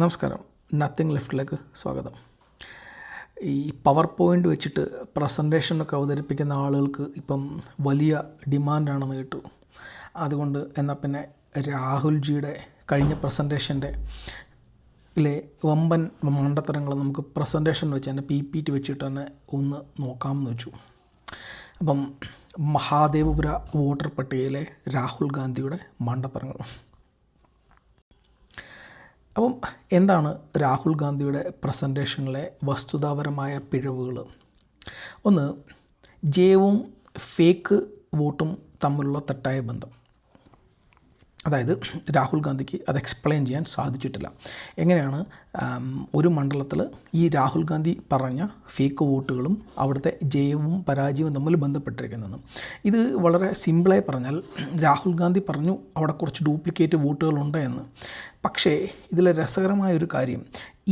നമസ്കാരം. നത്തിങ് ലെഫ്റ്റിലേക്ക് സ്വാഗതം. ഈ പവർ പോയിന്റ് വെച്ചിട്ട് പ്രസന്റേഷനൊക്കെ അവതരിപ്പിക്കുന്ന ആളുകൾക്ക് ഇപ്പം വലിയ ഡിമാൻഡാണെന്ന് കേട്ടു. അതുകൊണ്ട് എന്നാൽ പിന്നെ രാഹുൽജിയുടെ കഴിഞ്ഞ പ്രസന്റേഷന്റെ ലെ വമ്പൻ മണ്ടത്തരങ്ങൾ നമുക്ക് പ്രസന്റേഷൻ വെച്ച് തന്നെ പി പി ടി വെച്ചിട്ട് തന്നെ ഒന്ന് നോക്കാമെന്ന് വെച്ചു. അപ്പം മഹാദേവപുര വോട്ടർ പട്ടികയിലെ രാഹുൽ ഗാന്ധിയുടെ മണ്ടത്തരങ്ങൾ. അപ്പം എന്താണ് രാഹുൽ ഗാന്ധിയുടെ പ്രസന്റേഷനിലെ വസ്തുതാപരമായ പിഴവുകൾ? ഒന്ന് ജയവും ഫേക്ക് വോട്ടും തമ്മിലുള്ള തെറ്റായ ബന്ധം. അതായത് രാഹുൽ ഗാന്ധിക്ക് അത് എക്സ്പ്ലെയിൻ ചെയ്യാൻ സാധിച്ചിട്ടില്ല. എങ്ങനെയാണ് ഒരു മണ്ഡലത്തിൽ ഈ രാഹുൽ ഗാന്ധി പറഞ്ഞ ഫേക്ക് വോട്ടുകളും അവിടുത്തെ ജയവും പരാജയവും തമ്മിൽ ബന്ധപ്പെട്ടിരിക്കുന്നതെന്ന് ഇത് വളരെ സിമ്പിളായി പറഞ്ഞാൽ രാഹുൽ ഗാന്ധി പറഞ്ഞു അവിടെ കുറച്ച് ഡ്യൂപ്ലിക്കേറ്റ് വോട്ടുകളുണ്ട് എന്ന്. പക്ഷേ ഇതിലെ രസകരമായ ഒരു കാര്യം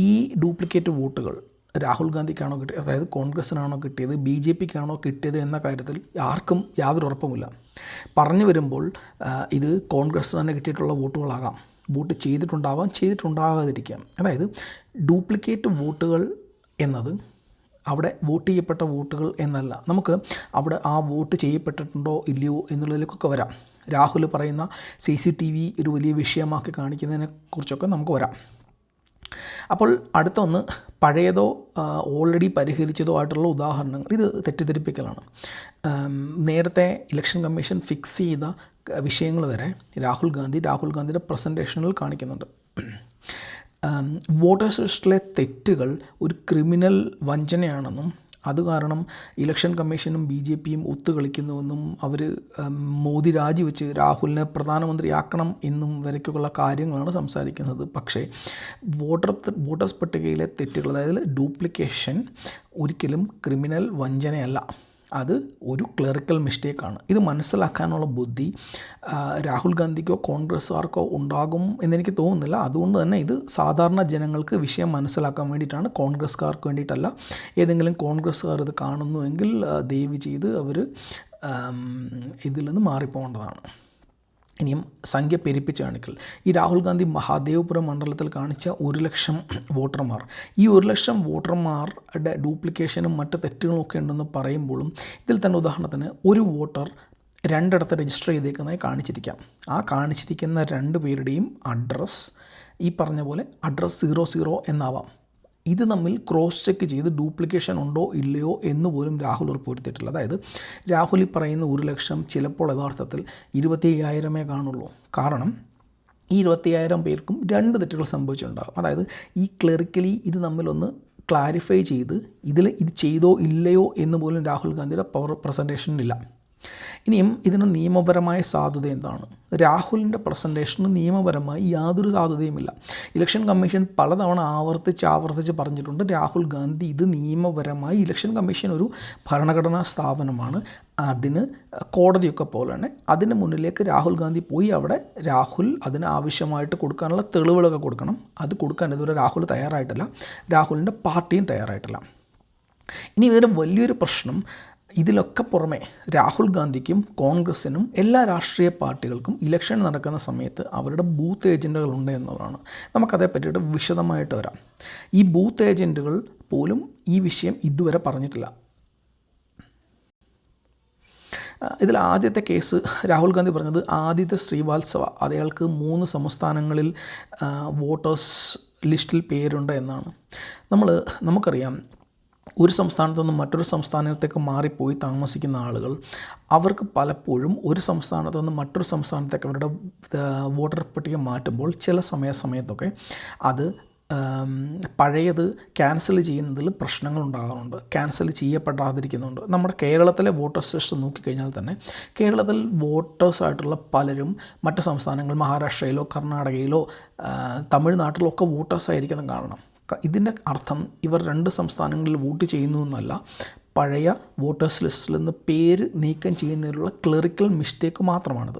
ഈ ഡ്യൂപ്ലിക്കേറ്റ് വോട്ടുകൾ രാഹുൽ ഗാന്ധിക്കാണോ കിട്ടിയത്? അതായത് കോൺഗ്രസ്സിനാണോ കിട്ടിയത്? ബി ജെ പിക്കാണോ കിട്ടിയത് എന്ന കാര്യത്തിൽ ആർക്കും യാതൊരു ഉറപ്പുമില്ല. പറഞ്ഞു വരുമ്പോൾ ഇത് കോൺഗ്രസ് തന്നെ കിട്ടിയിട്ടുള്ള വോട്ടുകളാകാം. വോട്ട് ചെയ്തിട്ടുണ്ടാവാം ചെയ്തിട്ടുണ്ടാകാതിരിക്കാം. അതായത് ഡ്യൂപ്ലിക്കേറ്റ് വോട്ടുകൾ എന്നത് അവിടെ വോട്ട് ചെയ്യപ്പെട്ട വോട്ടുകൾ എന്നല്ല. നമുക്ക് അവിടെ ആ വോട്ട് ചെയ്യപ്പെട്ടിട്ടുണ്ടോ ഇല്ലയോ എന്നുള്ളതിലേക്കൊക്കെ വരാം. രാഹുൽ പറയുന്ന സി സി ടി വി ഒരു വലിയ വിഷയമാക്കി കാണിക്കുന്നതിനെക്കുറിച്ചൊക്കെ നമുക്ക് വരാം. അപ്പോൾ അടുത്തൊന്ന് പഴയതോ ഓൾറെഡി പരിഹരിച്ചതോ ആയിട്ടുള്ള ഉദാഹരണങ്ങൾ. ഇത് തെറ്റിദ്ധരിപ്പിക്കലാണ്. നേരത്തെ ഇലക്ഷൻ കമ്മീഷൻ ഫിക്സ് ചെയ്ത വിഷയങ്ങൾ വരെ രാഹുൽ ഗാന്ധി രാഹുൽ ഗാന്ധിയുടെ പ്രസന്റേഷനിൽ കാണിക്കുന്നുണ്ട്. വോട്ടേഴ്സ് ലിസ്റ്റിലെ തെറ്റുകൾ ഒരു ക്രിമിനൽ വഞ്ചനയാണെന്നും അത് കാരണം ഇലക്ഷൻ കമ്മീഷനും ബി ജെ പിയും ഒത്തുകളിക്കുന്നുവെന്നും അവർ മോദി രാജിവെച്ച് രാഹുലിനെ പ്രധാനമന്ത്രിയാക്കണം എന്നും വരയ്ക്കുള്ള കാര്യങ്ങളാണ് സംസാരിക്കുന്നത്. പക്ഷേ വോട്ടർ വോട്ടേഴ്സ് പട്ടികയിലെ തെറ്റുകൾ അതായത് ഡ്യൂപ്ലിക്കേഷൻ ഒരിക്കലും ക്രിമിനൽ വഞ്ചനയല്ല. അത് ഒരു ക്ലറിക്കൽ മിസ്റ്റേക്കാണ് ഇത് മനസ്സിലാക്കാനുള്ള ബുദ്ധി രാഹുൽ ഗാന്ധിക്കോ കോൺഗ്രസ്സുകാർക്കോ ഉണ്ടാകും എന്നെനിക്ക് തോന്നുന്നില്ല. അതുകൊണ്ട് തന്നെ ഇത് സാധാരണ ജനങ്ങൾക്ക് വിഷയം മനസ്സിലാക്കാൻ വേണ്ടിയിട്ടാണ്. കോൺഗ്രസ്സുകാർക്ക് വേണ്ടിയിട്ടല്ല. ഏതെങ്കിലും കോൺഗ്രസ്സുകാർ ഇത് കാണുന്നുവെങ്കിൽ ദയവ് ചെയ്ത് അവർ ഇതിൽ നിന്ന് മാറിപ്പോകേണ്ടതാണ്. ഇനിയും സംഖ്യ പെരുപ്പിച്ച കാണിക്കൽ ഈ രാഹുൽ ഗാന്ധി മഹാദേവപുരം മണ്ഡലത്തിൽ കാണിച്ച ഒരു ലക്ഷം വോട്ടർമാർ. ഈ ഒരു ലക്ഷം വോട്ടർമാരുടെ ഡ്യൂപ്ലിക്കേഷനും മറ്റ് തെറ്റുകളൊക്കെ ഉണ്ടെന്ന് പറയുമ്പോഴും ഇതിൽ തന്നെ ഉദാഹരണത്തിന് ഒരു വോട്ടർ രണ്ടിടത്ത് രജിസ്റ്റർ ചെയ്തേക്കുന്നതായി കാണിച്ചിരിക്കാം. ആ കാണിച്ചിരിക്കുന്ന രണ്ട് പേരുടെയും അഡ്രസ്സ് ഈ പറഞ്ഞ പോലെ അഡ്രസ്സ് സീറോ സീറോ എന്നാവാം. ഇത് തമ്മിൽ ക്രോസ് ചെക്ക് ചെയ്ത് ഡ്യൂപ്ലിക്കേഷൻ ഉണ്ടോ ഇല്ലയോ എന്ന് പോലും രാഹുൽ ഉറപ്പുവരുത്തിയിട്ടില്ല. അതായത് രാഹുൽ ഈ പറയുന്ന ഒരു ലക്ഷം ചിലപ്പോൾ യഥാർത്ഥത്തിൽ ഇരുപത്തി അയ്യായിരമേ കാണുള്ളൂ. കാരണം ഈ ഇരുപത്തി അയ്യായിരം പേർക്കും രണ്ട് തെറ്റുകൾ സംഭവിച്ചിട്ടുണ്ടാകും. അതായത് ഈ ക്ലറിക്കലി ഇത് തമ്മിലൊന്ന് ക്ലാരിഫൈ ചെയ്ത് ഇതിൽ ഇത് ചെയ്തോ ഇല്ലയോ എന്ന് പോലും രാഹുൽ ഗാന്ധിയുടെ പവർ പ്രസന്റേഷനിലില്ല ഇനിയും ഇതിന് നിയമപരമായ സാധുത എന്താണ്? രാഹുലിന്റെ പ്രസന്റേഷന് നിയമപരമായി യാതൊരു സാധ്യതയുമില്ല. ഇലക്ഷൻ കമ്മീഷൻ പലതവണ ആവർത്തിച്ച് ആവർത്തിച്ച് പറഞ്ഞിട്ടുണ്ട് രാഹുൽ ഗാന്ധി ഇത് നിയമപരമായി ഇലക്ഷൻ കമ്മീഷൻ ഒരു ഭരണഘടനാ സ്ഥാപനമാണ്. അതിന് കോടതിയൊക്കെ പോലെ തന്നെ അതിന് മുന്നിലേക്ക് രാഹുൽ ഗാന്ധി പോയി അവിടെ രാഹുൽ അതിന് ആവശ്യമായിട്ട് കൊടുക്കാനുള്ള തെളിവുകളൊക്കെ കൊടുക്കണം. അത് കൊടുക്കാൻ ഇതുവരെ രാഹുൽ തയ്യാറായിട്ടില്ല. രാഹുലിന്റെ പാർട്ടിയും തയ്യാറായിട്ടില്ല. ഇനി ഇതിന്റെ വലിയൊരു പ്രശ്നം. ഇതിലൊക്കെ പുറമെ രാഹുൽ ഗാന്ധിക്കും കോൺഗ്രസിനും എല്ലാ രാഷ്ട്രീയ പാർട്ടികൾക്കും ഇലക്ഷൻ നടക്കുന്ന സമയത്ത് അവരുടെ ബൂത്ത് ഏജന്റുകളുണ്ട് എന്നുള്ളതാണ്. നമുക്കതേ പറ്റിയിട്ട് വിശദമായിട്ട് വരാം. ഈ ബൂത്ത് ഏജന്റുകൾ പോലും ഈ വിഷയം ഇതുവരെ പറഞ്ഞിട്ടില്ല. ഇതിൽ ആദ്യത്തെ കേസ് രാഹുൽ ഗാന്ധി പറഞ്ഞത് ആദ്യത്തെ ശ്രീവാത്സവ. അതയാൾക്ക് മൂന്ന് സംസ്ഥാനങ്ങളിൽ വോട്ടേഴ്സ് ലിസ്റ്റിൽ പേരുണ്ട് എന്നാണ്. നമ്മൾ നമുക്കറിയാം ഒരു സംസ്ഥാനത്തു നിന്ന് മറ്റൊരു സംസ്ഥാനത്തേക്ക് മാറിപ്പോയി താമസിക്കുന്ന ആളുകൾ അവർക്ക് പലപ്പോഴും ഒരു സംസ്ഥാനത്തു നിന്ന് മറ്റൊരു സംസ്ഥാനത്തേക്ക് അവരുടെ വോട്ടർ പട്ടിക മാറ്റുമ്പോൾ ചില സമയ സമയത്തൊക്കെ അത് പഴയത് ക്യാൻസൽ ചെയ്യുന്നതിൽ പ്രശ്നങ്ങൾ ഉണ്ടാകാറുണ്ട് ക്യാൻസൽ ചെയ്യപ്പെടാതിരിക്കുന്നുണ്ട്. നമ്മുടെ കേരളത്തിലെ വോട്ടേഴ്സ് ലിസ്റ്റ് നോക്കിക്കഴിഞ്ഞാൽ തന്നെ കേരളത്തിൽ വോട്ടേഴ്സായിട്ടുള്ള പലരും മറ്റ് സംസ്ഥാനങ്ങൾ മഹാരാഷ്ട്രയിലോ കർണാടകയിലോ തമിഴ്നാട്ടിലോ ഒക്കെ വോട്ടേഴ്സായിരിക്കുന്ന കാരണം. ഇതിന്റെ അർത്ഥം ഇവർ രണ്ട് സംസ്ഥാനങ്ങളിൽ വോട്ട് ചെയ്യുന്നു എന്നല്ല പഴയ വോട്ടേഴ്സ് ലിസ്റ്റിൽ നിന്ന് പേര് നീക്കം ചെയ്യുന്നതിലുള്ള ക്ലറിക്കൽ മിസ്റ്റേക്ക് മാത്രമാണിത്.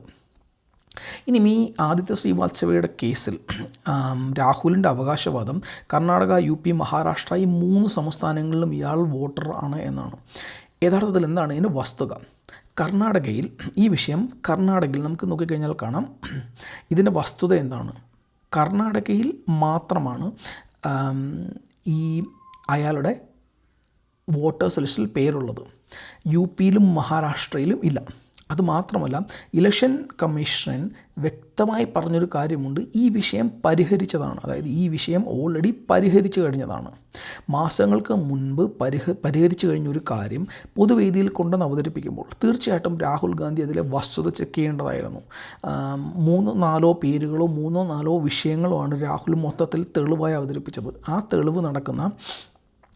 ഇനി ഈ ആദിത്യ ശ്രീവാത്സവയുടെ കേസിൽ രാഹുലിന്റെ അവകാശവാദം കർണാടക യു പി മഹാരാഷ്ട്ര ഈ മൂന്ന് സംസ്ഥാനങ്ങളിലും ഇയാൾ വോട്ടർ ആണ് എന്നാണ്. യഥാർത്ഥത്തിൽ എന്താണ് ഇതിന്റെ വസ്തുത? കർണാടകയിൽ ഈ വിഷയം കർണാടകയിൽ നമുക്ക് നോക്കിക്കഴിഞ്ഞാൽ കാണാം. ഇതിന്റെ വസ്തുത എന്താണ്? കർണാടകയിൽ മാത്രമാണ് ഈ അയാളുടെ വോട്ടേഴ്സ് ലിസ്റ്റിൽ പേരുള്ളത് യു പിയിലും മഹാരാഷ്ട്രയിലും ഇല്ല. അതുമാത്രമല്ല ഇലക്ഷൻ കമ്മീഷൻ വ്യക്തമായി പറഞ്ഞൊരു കാര്യമുണ്ട്. ഈ വിഷയം പരിഹരിച്ചതാണ്. അതായത് ഈ വിഷയം ഓൾറെഡി പരിഹരിച്ചു കഴിഞ്ഞതാണ്. മാസങ്ങൾക്ക് മുൻപ് പരിഹ പരിഹരിച്ചു കഴിഞ്ഞൊരു കാര്യം പൊതുവേദിയിൽ കൊണ്ടുവന്ന് അവതരിപ്പിക്കുമ്പോൾ തീർച്ചയായിട്ടും രാഹുൽ ഗാന്ധി അതിലെ വസ്തുത ചെക്ക് ചെയ്യേണ്ടതായിരുന്നു. മൂന്നോ നാലോ പേരുകളോ മൂന്നോ നാലോ വിഷയങ്ങളോ ആണ് രാഹുൽ മൊത്തത്തിൽ തെളിവായി അവതരിപ്പിച്ചത്. ആ തെളിവ് നടക്കുന്ന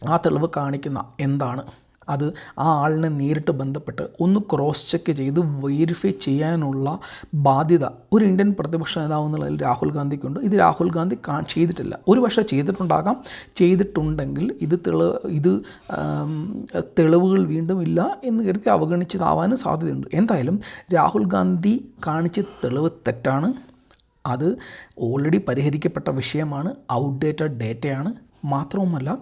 ആ തെളിവ് കാണിക്കുന്ന എന്താണ്? അത് ആ ആളിനെ നേരിട്ട് ബന്ധപ്പെട്ട് ഒന്ന് ക്രോസ് ചെക്ക് ചെയ്ത് വെരിഫൈ ചെയ്യാനുള്ള ബാധ്യത ഒരു ഇന്ത്യൻ പ്രതിപക്ഷ നേതാവ് എന്നുള്ളതിൽ രാഹുൽ ഗാന്ധിക്കുണ്ട്. ഇത് രാഹുൽ ഗാന്ധി കാ ചെയ്തിട്ടില്ല. ഒരു പക്ഷേ ചെയ്തിട്ടുണ്ടാകാം. ചെയ്തിട്ടുണ്ടെങ്കിൽ ഇത് തെളി ഇത് തെളിവുകൾ വീണ്ടും ഇല്ല എന്ന് കരുതി അവഗണിച്ചതാവാനും സാധ്യതയുണ്ട്. എന്തായാലും രാഹുൽ ഗാന്ധി കാണിച്ച തെളിവ് തെറ്റാണ്. അത് ഓൾറെഡി പരിഹരിക്കപ്പെട്ട വിഷയമാണ് ഔട്ട്ഡേറ്റഡ് ഡേറ്റയാണ് മാത്രവുമല്ല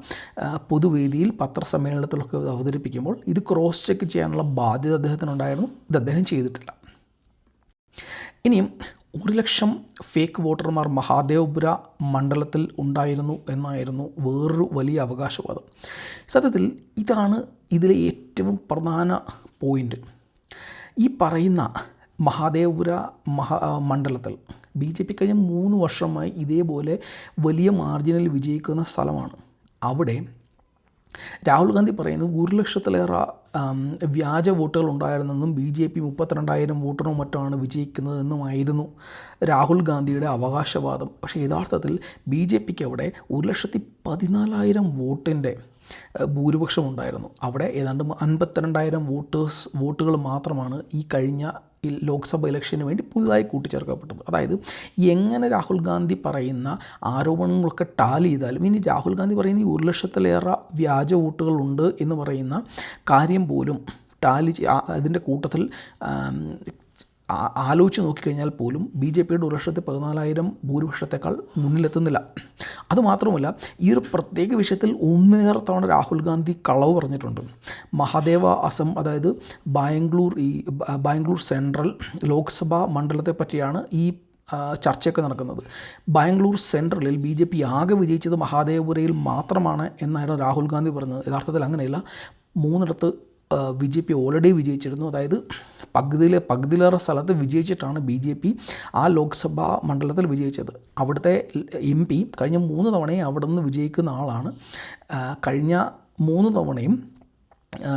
പൊതുവേദിയിൽ പത്രസമ്മേളനത്തിലൊക്കെ അവതരിപ്പിക്കുമ്പോൾ ഇത് ക്രോസ് ചെക്ക് ചെയ്യാനുള്ള ബാധ്യത അദ്ദേഹത്തിനുണ്ടായിരുന്നു. ഇത് അദ്ദേഹം ചെയ്തിട്ടില്ല. ഇനിയും ഒരു ലക്ഷം ഫേക്ക് വോട്ടർമാർ മഹാദേവപുര മണ്ഡലത്തിൽ ഉണ്ടായിരുന്നു എന്നായിരുന്നു വേറൊരു വലിയ അവകാശവാദം. സത്യത്തിൽ ഇതാണ് ഇതിലെ ഏറ്റവും പ്രധാന പോയിന്റ് ഈ പറയുന്ന മഹാദേവപുര മഹാ മണ്ഡലത്തിൽ ബി ജെ പി കഴിഞ്ഞ മൂന്ന് വർഷമായി ഇതേപോലെ വലിയ മാർജിനിൽ വിജയിക്കുന്ന സ്ഥലമാണ്. അവിടെ രാഹുൽ ഗാന്ധി പറയുന്നത് ഒരു ലക്ഷത്തിലേറെ വ്യാജ വോട്ടുകൾ ഉണ്ടായിരുന്നെന്നും ബി ജെ പി മുപ്പത്തിരണ്ടായിരം വോട്ടിനോ മറ്റാണ് വിജയിക്കുന്നതെന്നുമായിരുന്നു രാഹുൽ ഗാന്ധിയുടെ അവകാശവാദം. പക്ഷേ യഥാർത്ഥത്തിൽ ബി ജെ പിക്ക് അവിടെ ഒരു ലക്ഷത്തി പതിനാലായിരം വോട്ടിന്റെ ഭൂരിപക്ഷം ഉണ്ടായിരുന്നു. അവിടെ ഏതാണ്ട് അൻപത്തിരണ്ടായിരം വോട്ടേഴ്സ് വോട്ടുകൾ മാത്രമാണ് ഈ കഴിഞ്ഞ ഈ ലോക്സഭ ഇലക്ഷന് വേണ്ടി പുതുതായി കൂട്ടിച്ചേർക്കപ്പെട്ടത്. അതായത് എങ്ങനെ രാഹുൽ ഗാന്ധി പറയുന്ന ആരോപണങ്ങളൊക്കെ ടാലി ചെയ്താലും ഇനി രാഹുൽ ഗാന്ധി പറയുന്ന ഈ ഒരു ലക്ഷത്തിലേറെ വ്യാജ വോട്ടുകളുണ്ട് എന്ന് പറയുന്ന കാര്യം പോലും ടാലി അതിന്റെ കൂട്ടത്തിൽ ആലോചിച്ച് നോക്കിക്കഴിഞ്ഞാൽ പോലും ബി ജെ പിയുടെ ഒരു ലക്ഷത്തി പതിനാലായിരം ഭൂരിപക്ഷത്തെക്കാൾ മുന്നിലെത്തുന്നില്ല. അതുമാത്രമല്ല ഈ ഒരു പ്രത്യേക വിഷയത്തിൽ ഒന്നേറെ തവണ രാഹുൽ ഗാന്ധി കളവ് പറഞ്ഞിട്ടുണ്ട്. മഹാദേവ അസം അതായത് ബാംഗ്ലൂർ ഈ ബാംഗ്ലൂർ സെൻട്രൽ ലോക്സഭാ മണ്ഡലത്തെ പറ്റിയാണ് ഈ ചർച്ചയൊക്കെ നടക്കുന്നത്. ബാംഗ്ലൂർ സെൻട്രലിൽ ബി ജെ പി ആകെ വിജയിച്ചത് മഹാദേവപുരയിൽ മാത്രമാണ് എന്നായിരുന്നു രാഹുൽ ഗാന്ധി പറഞ്ഞത്. യഥാർത്ഥത്തിൽ അങ്ങനെയല്ല മൂന്നിടത്ത് ബി ജെ പി ഓൾറെഡി വിജയിച്ചിരുന്നു. അതായത് പകുതിയിലെ പകുതിയിലേറെ സ്ഥലത്ത് വിജയിച്ചിട്ടാണ് ബി ജെ പി ആ ലോക്സഭാ മണ്ഡലത്തിൽ വിജയിച്ചത്. അവിടുത്തെ എം പി കഴിഞ്ഞ മൂന്ന് തവണയും അവിടെ നിന്ന് വിജയിക്കുന്ന ആളാണ്. കഴിഞ്ഞ മൂന്ന് തവണയും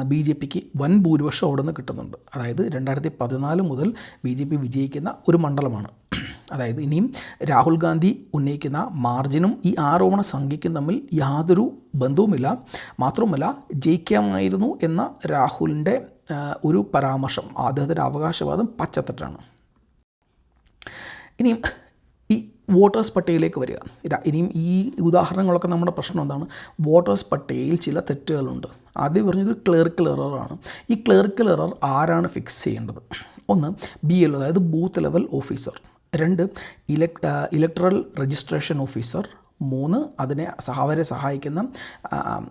ബി ജെ പിക്ക് വൻ ഭൂരിപക്ഷം അവിടെ നിന്ന് കിട്ടുന്നുണ്ട്. അതായത് രണ്ടായിരത്തി പതിനാല് മുതൽ ബി ജെ പി വിജയിക്കുന്ന ഒരു മണ്ഡലമാണ്. അതായത് ഇനിയും രാഹുൽ ഗാന്ധി ഉന്നയിക്കുന്ന മാർജിനും ഈ ആരോപണ സംഖ്യയ്ക്കും തമ്മിൽ യാതൊരു ബന്ധവുമില്ല. മാത്രവുമല്ല ജയിക്കാമായിരുന്നു എന്ന രാഹുലിന്റെ ഒരു പരാമർശം അദ്ദേഹത്തിന്റെ അവകാശവാദം പച്ചത്തട്ടാണ്. ഇനിയും വോട്ടേഴ്സ് പട്ടികയിലേക്ക് വരിക. ഇതാ ഇനിയും ഈ ഉദാഹരണങ്ങളൊക്കെ നമ്മുടെ പ്രശ്നം എന്താണ്? വോട്ടേഴ്സ് പട്ടികയിൽ ചില തെറ്റുകളുണ്ട്. ആദ്യം പറഞ്ഞത് ക്ലർക്കൽ എററാണ് ഈ ക്ലർക്കൽ എറർ ആരാണ് ഫിക്സ് ചെയ്യേണ്ടത്? ഒന്ന് ബി എൽ അതായത് ബൂത്ത് ലെവൽ ഓഫീസർ രണ്ട് ഇലക് ഇലക്ട്രൽ രജിസ്ട്രേഷൻ ഓഫീസർ മൂന്ന് അതിനെ അവരെ സഹായിക്കുന്ന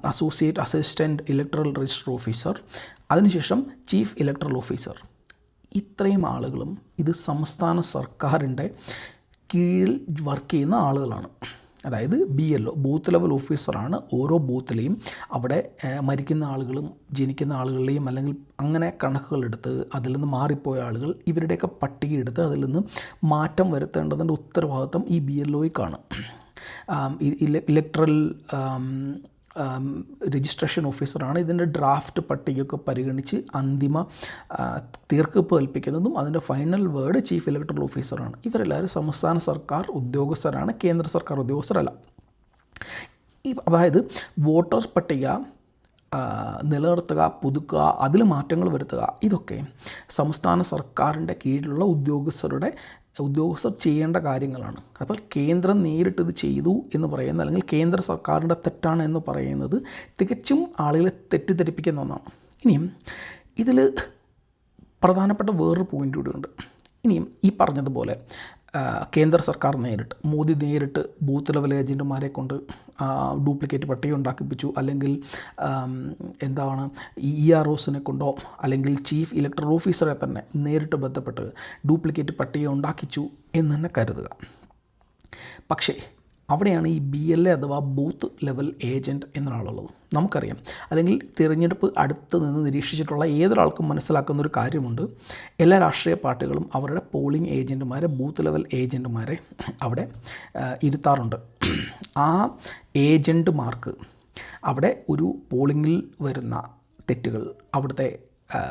associate assistant electoral register officer അതിനുശേഷം ചീഫ് ഇലക്ട്രൽ ഓഫീസർ ഇത്രയും ആളുകളും ഇത് സംസ്ഥാന സർക്കാരിന്റെ കീഴിൽ വർക്ക് ചെയ്യുന്ന ആളുകളാണ്. അതായത് B L O booth level ഓഫീസറാണ് ഓരോ ബൂത്തിലെയും അവിടെ മരിക്കുന്ന ആളുകളും ജനിക്കുന്ന ആളുകളുടെയും അല്ലെങ്കിൽ അങ്ങനെ കണക്കുകളെടുത്ത് അതിൽ നിന്ന് മാറിപ്പോയ ആളുകൾ ഇവരുടെയൊക്കെ പട്ടിക എടുത്ത് അതിൽ നിന്ന് മാറ്റം വരുത്തേണ്ടതിന്റെ ഉത്തരവാദിത്വം ഈ ബി എൽ ഒയ്ക്കാണ് ഇലക്ട്രൽ രജിസ്ട്രേഷൻ ഓഫീസറാണ് ഇതിന്റെ ഡ്രാഫ്റ്റ് പട്ടികയൊക്കെ പരിഗണിച്ച് അന്തിമ തീർക്കപ്പ് കൽപ്പിക്കുന്നതും അതിന്റെ ഫൈനൽ വേർഡ് ചീഫ് ഇലക്ട്രൽ ഓഫീസറാണ് ഇവരെല്ലാവരും സംസ്ഥാന സർക്കാർ ഉദ്യോഗസ്ഥരാണ് കേന്ദ്ര സർക്കാർ ഉദ്യോഗസ്ഥരല്ല. അതായത് വോട്ടർ പട്ടിക നിലനിർത്തുക പുതുക്കുക അതിൽ മാറ്റങ്ങൾ വരുത്തുക ഇതൊക്കെ സംസ്ഥാന സർക്കാരിന്റെ കീഴിലുള്ള ഉദ്യോഗസ്ഥരുടെ ഉദ്യോഗസ്ഥർ ചെയ്യേണ്ട കാര്യങ്ങളാണ്. അപ്പോൾ കേന്ദ്രം നേരിട്ട് ഇത് ചെയ്തു എന്ന് പറയുന്നത് അല്ലെങ്കിൽ കേന്ദ്ര സർക്കാരിന്റെ തെറ്റാണ് എന്ന് പറയുന്നത് തികച്ചും ആളുകളെ തെറ്റിദ്ധരിപ്പിക്കുന്ന ഒന്നാണ്. ഇനിയും ഇതിൽ പ്രധാനപ്പെട്ട വേറൊരു പോയിന്റ് കൂടിയുണ്ട് ഇനിയും ഈ പറഞ്ഞതുപോലെ കേന്ദ്ര സർക്കാർ നേരിട്ട് മോദി നേരിട്ട് ബൂത്ത് ലെവൽ ഏജന്റുമാരെ കൊണ്ട് ഡ്യൂപ്ലിക്കേറ്റ് പട്ടിക ഉണ്ടാക്കിപ്പിച്ചു. അല്ലെങ്കിൽ എന്താണ് ഇ ആർ ഒസിനെ കൊണ്ടോ അല്ലെങ്കിൽ ചീഫ് ഇലക്ട്രൽ ഓഫീസറെ തന്നെ നേരിട്ട് ബന്ധപ്പെട്ട് ഡ്യൂപ്ലിക്കേറ്റ് പട്ടിക ഉണ്ടാക്കിച്ചു എന്ന് തന്നെ കരുതുക. പക്ഷേ അവിടെയാണ് ഈ ബി എൽ എ അഥവാ ബൂത്ത് ലെവൽ ഏജന്റ് എന്നൊരാളുള്ളത്. നമുക്കറിയാം. അല്ലെങ്കിൽ തിരഞ്ഞെടുപ്പ് അടുത്ത് നിന്ന് നിരീക്ഷിച്ചിട്ടുള്ള ഏതൊരാൾക്കും മനസ്സിലാക്കുന്ന ഒരു കാര്യമുണ്ട്. എല്ലാ രാഷ്ട്രീയ പാർട്ടികളും അവരുടെ പോളിംഗ് ഏജന്റുമാരെ ബൂത്ത് ലെവൽ ഏജന്റുമാരെ അവിടെ ഇരുത്താറുണ്ട്. ആ ഏജന്റുമാർക്ക് അവിടെ ഒരു പോളിങ്ങിൽ വരുന്ന തെറ്റുകൾ അവിടുത്തെ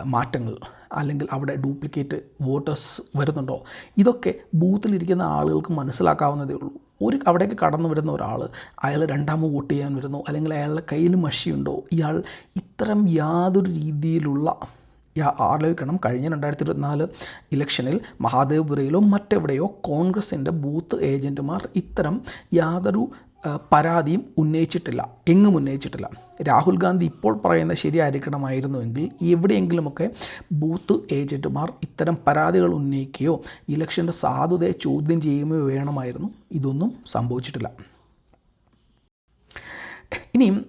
മാറ്റങ്ങൾ അല്ലെങ്കിൽ അവിടെ ഡ്യൂപ്ലിക്കേറ്റ് വോട്ടേഴ്സ് വരുന്നുണ്ടോ? ഇതൊക്കെ ബൂത്തിലിരിക്കുന്ന ആളുകൾക്ക് മനസ്സിലാക്കാവുന്നതേ ഉള്ളൂ. ഒരു അവിടേക്ക് കടന്നു വരുന്ന ഒരാൾ അയാൾ രണ്ടാമത് വോട്ട് ചെയ്യാൻ വരുന്നു. അല്ലെങ്കിൽ അയാളുടെ കയ്യിൽ മഷിയുണ്ടോ? ഇയാൾ ഇത്തരം യാതൊരു രീതിയിലുള്ള ആലോചിക്കണം. കഴിഞ്ഞ രണ്ടായിരത്തി ഇരുപത്തിനാല് ഇലക്ഷനിൽ മഹാദേവപുരയിലോ മറ്റെവിടെയോ കോൺഗ്രസിന്റെ ബൂത്ത് ഏജന്റുമാർ ഇത്തരം യാതൊരു പരാതിയും ഉന്നയിച്ചിട്ടില്ല. എങ്ങും ഉന്നയിച്ചിട്ടില്ല. രാഹുൽ ഗാന്ധി ഇപ്പോൾ പറയുന്നത് ശരിയായിരിക്കണമായിരുന്നുവെങ്കിൽ എവിടെയെങ്കിലുമൊക്കെ ബൂത്ത് ഏജന്റുമാർ ഇത്തരം പരാതികൾ ഉന്നയിക്കുകയോ ഇലക്ഷന്റെ സാധുതയെ ചോദ്യം ചെയ്യുകയോ വേണമായിരുന്നു. ഇതൊന്നും സംഭവിച്ചിട്ടില്ല. ഇനിയും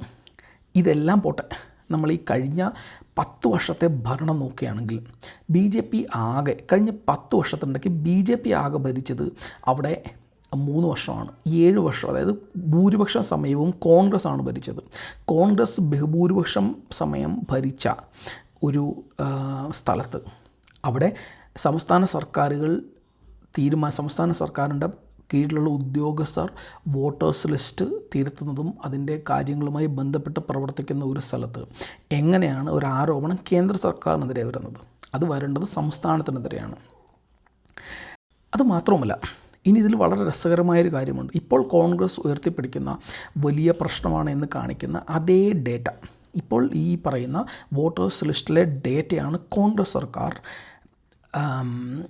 ഇതെല്ലാം പോട്ടെ. നമ്മൾ ഈ കഴിഞ്ഞ പത്ത് വർഷത്തെ ഭരണം നോക്കുകയാണെങ്കിൽ ബി ജെ പി ആകെ കഴിഞ്ഞ പത്ത് വർഷത്തിനിടയ്ക്ക് ബി ജെ പി ആകെ ഭരിച്ചത് അവിടെ മൂന്ന് വർഷമാണ് ഏഴ് വർഷം അതായത് ഭൂരിപക്ഷ സമയവും കോൺഗ്രസ് ആണ് ഭരിച്ചത്. കോൺഗ്രസ് ബഹുഭൂരിപക്ഷം സമയം ഭരിച്ച ഒരു സ്ഥലത്ത്. അവിടെ സംസ്ഥാന സർക്കാരുകൾ തീരുമാന സംസ്ഥാന സർക്കാരിന്റെ കീഴിലുള്ള ഉദ്യോഗസ്ഥർ വോട്ടേഴ്സ് ലിസ്റ്റ് തിരുത്തുന്നതും അതിന്റെ കാര്യങ്ങളുമായി ബന്ധപ്പെട്ട് പ്രവർത്തിക്കുന്ന ഒരു സ്ഥലത്ത്. എങ്ങനെയാണ് ഒരു ആരോപണം കേന്ദ്ര സർക്കാരിനെതിരെ വരുന്നത്? അത് വരേണ്ടത് സംസ്ഥാനത്തിനെതിരെയാണ്. അത് മാത്രവുമല്ല ഇനി ഇതിൽ വളരെ രസകരമായൊരു കാര്യമുണ്ട്. ഇപ്പോൾ കോൺഗ്രസ് ഉയർത്തിപ്പിടിക്കുന്ന വലിയ പ്രശ്നമാണ് എന്ന് കാണിക്കുന്ന അതേ ഡേറ്റ. ഇപ്പോൾ ഈ പറയുന്ന വോട്ടേഴ്സ് ലിസ്റ്റിലെ ഡേറ്റയാണ് കോൺഗ്രസ് സർക്കാർ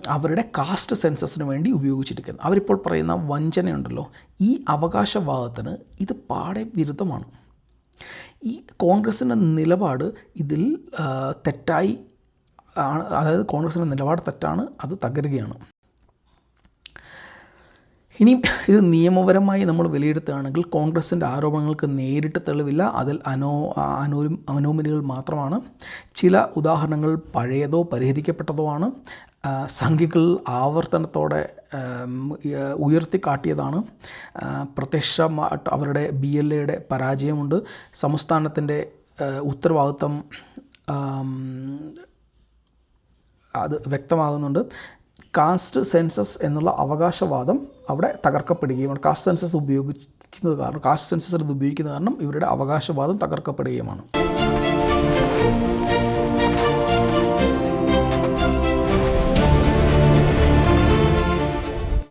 അവരുടെ കാസ്റ്റ് സെൻസസിന് വേണ്ടി ഉപയോഗിച്ചിരിക്കുന്നത്. അവരിപ്പോൾ പറയുന്ന വഞ്ചനയുണ്ടല്ലോ. ഈ അവകാശവാദത്തിന് ഇത് പാടെ വിരുദ്ധമാണ്. ഈ കോൺഗ്രസിന്റെ നിലപാട് ഇതിൽ തെറ്റായി അതായത് കോൺഗ്രസിന്റെ നിലപാട് തെറ്റാണ് അത് തകരുകയാണ്. ഇനി ഇത് നിയമപരമായി നമ്മൾ വിലയിരുത്തുകയാണെങ്കിൽ കോൺഗ്രസിന്റെ ആരോപണങ്ങൾക്ക് നേരിട്ട് തെളിവില്ല. അതിൽ അനോ അനോ അനോമലികൾ മാത്രമാണ്. ചില ഉദാഹരണങ്ങൾ പഴയതോ പരിഹരിക്കപ്പെട്ടതോ ആണ്. സംഖ്യകൾ ആവർത്തനത്തോടെ ഉയർത്തിക്കാട്ടിയതാണ്. പ്രത്യക്ഷമായിട്ട് അവരുടെ ബി എൽ എയുടെ പരാജയമുണ്ട്. സംസ്ഥാനത്തിന്റെ ഉത്തരവാദിത്തം അത് വ്യക്തമാകുന്നുണ്ട്. കാസ്റ്റ് സെൻസസ് എന്നുള്ള അവകാശവാദം അവിടെ തകർക്കപ്പെടുകയും കാസ്റ്റ് സെൻസസ് ഉപയോഗിക്കുന്നത് കാരണം കാസ്റ്റ് സെൻസസ് ഇത് ഉപയോഗിക്കുന്നത് കാരണം ഇവരുടെ അവകാശവാദം തകർക്കപ്പെടുകയുമാണ്.